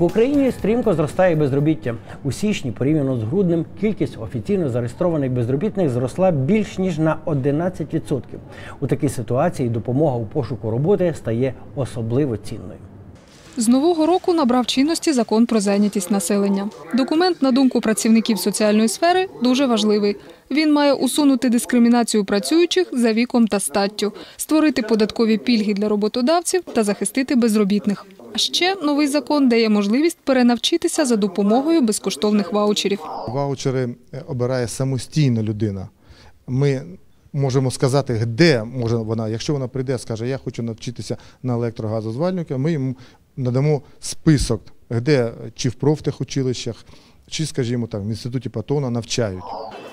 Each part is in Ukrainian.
В Україні стрімко зростає безробіття. У січні, порівняно з груднем, кількість офіційно зареєстрованих безробітних зросла більш ніж на 11%. У такій ситуації допомога у пошуку роботи стає особливо цінною. З нового року набрав чинності закон про зайнятість населення. Документ, на думку працівників соціальної сфери, дуже важливий. Він має усунути дискримінацію працюючих за віком та статтю, створити податкові пільги для роботодавців та захистити безробітних. А ще новий закон дає можливість перенавчитися за допомогою безкоштовних ваучерів. Ваучери е, обирає самостійно людина. Ми можемо сказати, де може вона, якщо вона прийде, скаже, я хочу навчитися на електрогазозвальника, ми йому надамо список, де чи в профтехучилищах, чи, скажімо так, в інституті Патона навчають.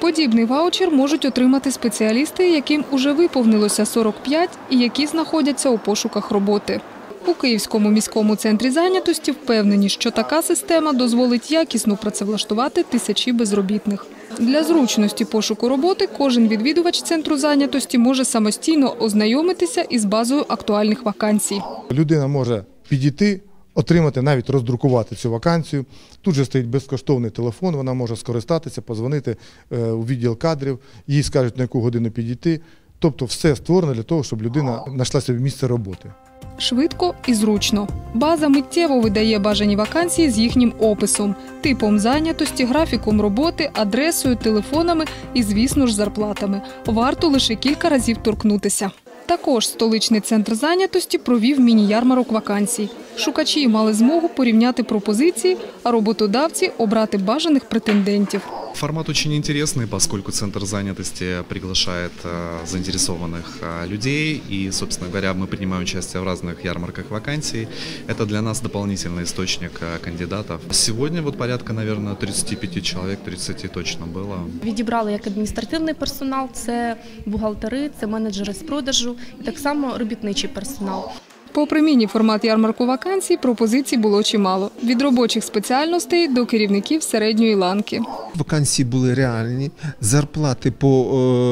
Подібний ваучер можуть отримати спеціалісти, яким уже виповнилося 45 і які знаходяться у пошуках роботи. У Київському міському центрі зайнятості впевнені, що така система дозволить якісно працевлаштувати тисячі безробітних. Для зручності пошуку роботи кожен відвідувач центру зайнятості може самостійно ознайомитися із базою актуальних вакансій. Людина може підійти, отримати, навіть роздрукувати цю вакансію. Тут же стоїть безкоштовний телефон, вона може скористатися, позвонити е, у відділ кадрів, їй скажуть, на яку годину підійти. Тобто все створено для того, щоб людина знайшла собі місце роботи. Швидко і зручно. База миттєво видає бажані вакансії з їхнім описом, типом зайнятості, графіком роботи, адресою, телефонами і, звісно ж, зарплатами. Варто лише кілька разів торкнутися. Також столичний центр зайнятості провів міні-ярмарок вакансій. Шукачі мали змогу порівняти пропозиції, а роботодавці обрати бажаних претендентів. Формат очень интересный, поскольку Центр занятости приглашает э, заинтересованных э, людей, и, собственно говоря, мы принимаем участие в разных ярмарках вакансий. Это для нас дополнительный источник э, кандидатов. Сегодня вот порядка, наверное, 35 человек, 30 точно было. Відібрали як адміністративний персонал, це бухгалтери, це менеджери з продажу і так само робітничий персонал. Попри міні-формат ярмарку вакансій, пропозицій було чимало. Від робочих спеціальностей до керівників середньої ланки. Вакансії були реальні, зарплати по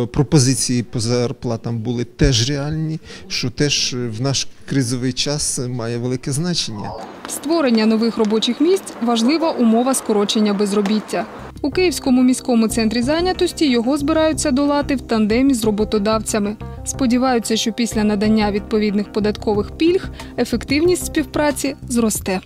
е, пропозиції по зарплатам були теж реальні, що теж в наш кризовий час має велике значення. Створення нових робочих місць важлива умова скорочення безробіття. У Київському міському центрі зайнятості його збираються долати в тандемі з роботодавцями. Сподіваються, що після надання відповідних податкових пільг ефективність співпраці зросте.